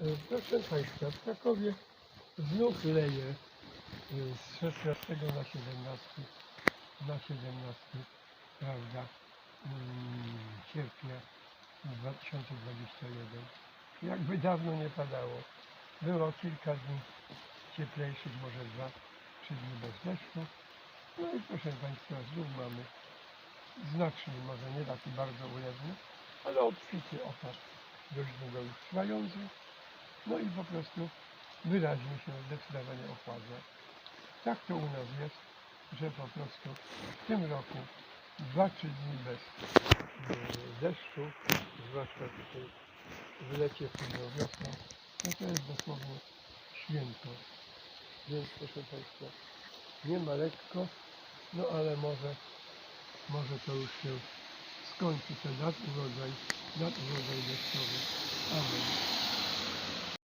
E, Proszę Państwa, w Krakowie znów leje e, z 16 na 17, na 17, prawda, mm, sierpnia 2021. Jakby dawno nie padało. Było kilka dni cieplejszych, może dwa, trzy dni bez deszczu. No i proszę Państwa, znów mamy znaczny, może nie taki bardzo ujemny, ale obfity opad dość długo już trwający. I po prostu wyraźnie się zdecydowanie ochładza. Tak to u nas jest, że po prostu w tym roku dwa, trzy dni bez e, deszczu, zwłaszcza tutaj w lecie, późną wiosną, no to jest dosłownie święto. Więc proszę Państwa, nie ma lekko, no ale może, może to już się skończy ten nadurodzaj, nadurodzaj deszczowy. Amen.